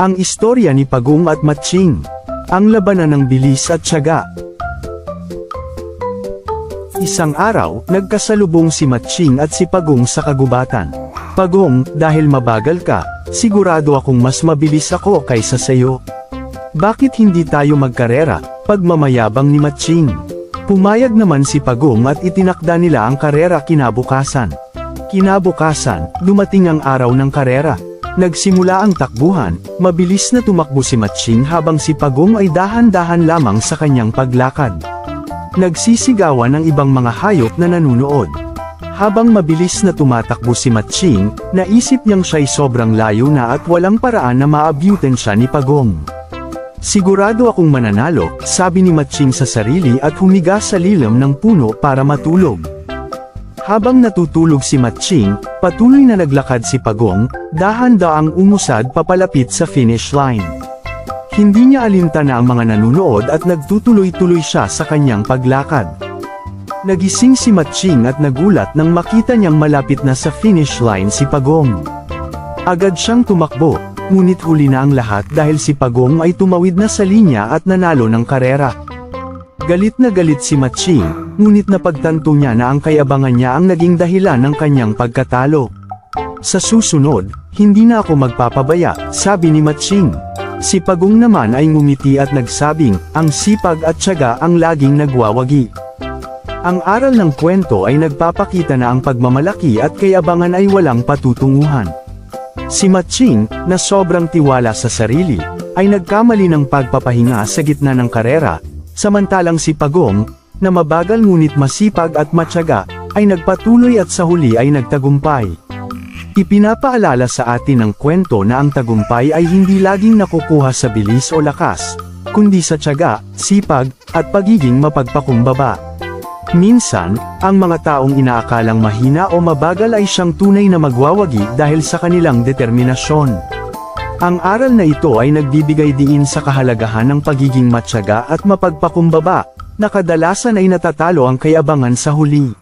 Ang istorya ni Pagong at Matching. Ang labanan ng bilis at tiyaga. Isang araw, nagkasalubong si Matching at si Pagong sa kagubatan. Pagong, dahil mabagal ka, sigurado akong mas mabilis ako kaysa sayo. Bakit hindi tayo magkarera, pagmamayabang ni Matching? Pumayag naman si Pagong at itinakda nila ang karera kinabukasan. Kinabukasan, dumating ang araw ng karera. Nagsimula ang takbuhan, mabilis na tumakbo si Matching habang si Pagong ay dahan-dahan lamang sa kanyang paglakad. Nagsisigawan ang ibang mga hayop na nanunood. Habang mabilis na tumatakbo si Matching, naisip niyang siya'y sobrang layo na at walang paraan na maabyuten siya ni Pagong. Sigurado akong mananalo, sabi ni Matching sa sarili at humiga sa lilam ng puno para matulog. Habang natutulog si Matching, patuloy na naglakad si Pagong, dahan-daang umusad papalapit sa finish line. Hindi niya alintana ang mga nanunood at nagtutuloy-tuloy siya sa kanyang paglakad. Nagising si Matching at nagulat nang makita niyang malapit na sa finish line si Pagong. Agad siyang tumakbo, ngunit huli na ang lahat dahil si Pagong ay tumawid na sa linya at nanalo ng karera. Galit na galit si Matching, ngunit napagtanto niya na ang kayabangan niya ang naging dahilan ng kanyang pagkatalo. Sa susunod, hindi na ako magpapabaya, sabi ni Matching. Si Pagong naman ay ngumiti at nagsabing, ang sipag at tiyaga ang laging nagwawagi. Ang aral ng kwento ay nagpapakita na ang pagmamalaki at kayabangan ay walang patutunguhan. Si Matching, na sobrang tiwala sa sarili, ay nagkamali ng pagpapahinga sa gitna ng karera, samantalang si Pagong, na mabagal ngunit masipag at matyaga, ay nagpatuloy at sa huli ay nagtagumpay. Ipinapaalala sa atin ng kwento na ang tagumpay ay hindi laging nakukuha sa bilis o lakas, kundi sa tiyaga, sipag, at pagiging mapagpakumbaba. Minsan, ang mga taong inaakalang mahina o mabagal ay siyang tunay na magwawagi dahil sa kanilang determinasyon. Ang aral na ito ay nagbibigay diin sa kahalagahan ng pagiging matyaga at mapagpakumbaba, na kadalasan ay natatalo ang kayabangan sa huli.